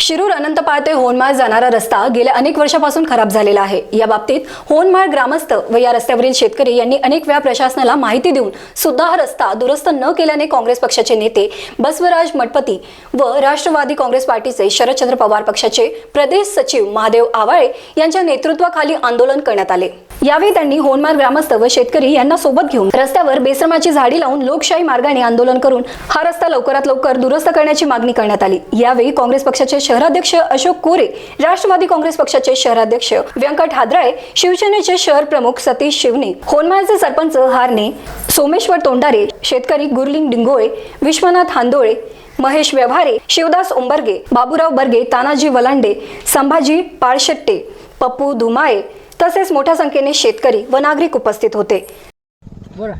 शिरूर अनंतपाळ ते होनमाळ जाणारा रस्ता गेल्या अनेक वर्षापासून खराब झालेला आहे. या बाबतीत होनमाळ ग्रामस्थ व या रस्त्यावरील शेतकरी यांनी अनेक वेळा प्रशासनाला माहिती देऊन सुद्धा हा रस्ता दुरुस्त न केल्याने काँग्रेस पक्षाचे नेते बसवराज मठपती व राष्ट्रवादी काँग्रेस पार्टीचे शरदचंद्र पवार पक्षाचे प्रदेश सचिव महादेव आवाळे यांच्या नेतृत्वाखाली आंदोलन करण्यात आले. यावेळी त्यांनी होनमाळ ग्रामस्थ व शेतकरी यांना सोबत घेऊन रस्त्यावर बेसरमाची झाडी लावून लोकशाही मार्गाने आंदोलन करून हा रस्ता लवकरात लवकर दुरुस्त करण्याची मागणी करण्यात आली. यावेळी काँग्रेस पक्षाचे शहराध्यक्ष अशोक कोरे राष्ट्रवादी काँग्रेस पक्षाचे शहराध्यक्ष व्यंकट हादराळे शिवसेनेचे शहर प्रमुख सतीश शिवणे होनमाळचे सरपंच हारणे सोमेश्वर तोंडारे शेतकरी गुरलिंग डिंगोळे विश्वनाथ हांदोळे महेश व्यवहारे शिवदास उंबर्गे बाबूराव बर्गे तानाजी वलांडे संभाजी पाळशेट्टे पप्पू धुमाळे तसेच मोठ्या संख्येने शेतकरी व नागरिक उपस्थित होते.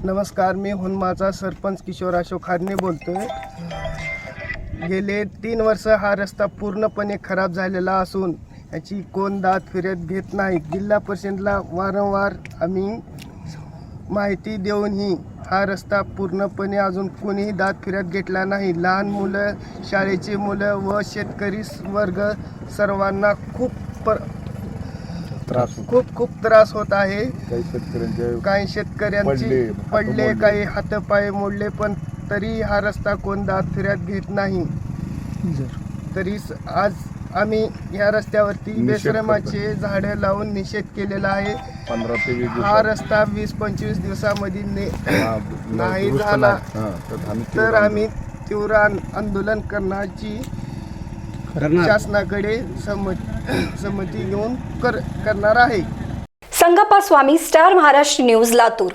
नमस्कार मी होनमाचा सरपंच किशोर अशोक खाडणे बोलतोय. गेले तीन वर्ष हा रस्ता पूर्णपणे खराब झालेला असून याची कोण दाद फिरत घेत नाहीत जिल्हा परिषदला वारंवार आम्ही माहिती देऊनही हा रस्ता पूर्णपणे अजून कोणीही दाद फिरत घेतला नाही. लहान मुलं शाळेची मुलं व शेतकरी वर्ग सर्वांना खूप पर त्रास खूप खूप त्रास होत आहे. काही शेतकऱ्यांचे काही शेतकऱ्यांची पडले, काही हातपाय मोडले पण तरी हा रस्ता कोण दात फिरत घेत नाही. तरी आज आम्ही या रस्त्यावरती बेश्रमाचे झाडं लावून निषेध केलेला आहे. हा रस्ता वीस पंचवीस दिवसामध्ये ने हा, नाही झाला. तर आम्ही तीव्र आंदोलन. करण्याची शासनाकडे संमत संमती घेऊन कर करणार आहे. Sangappa Swami star Maharashtra news Latur.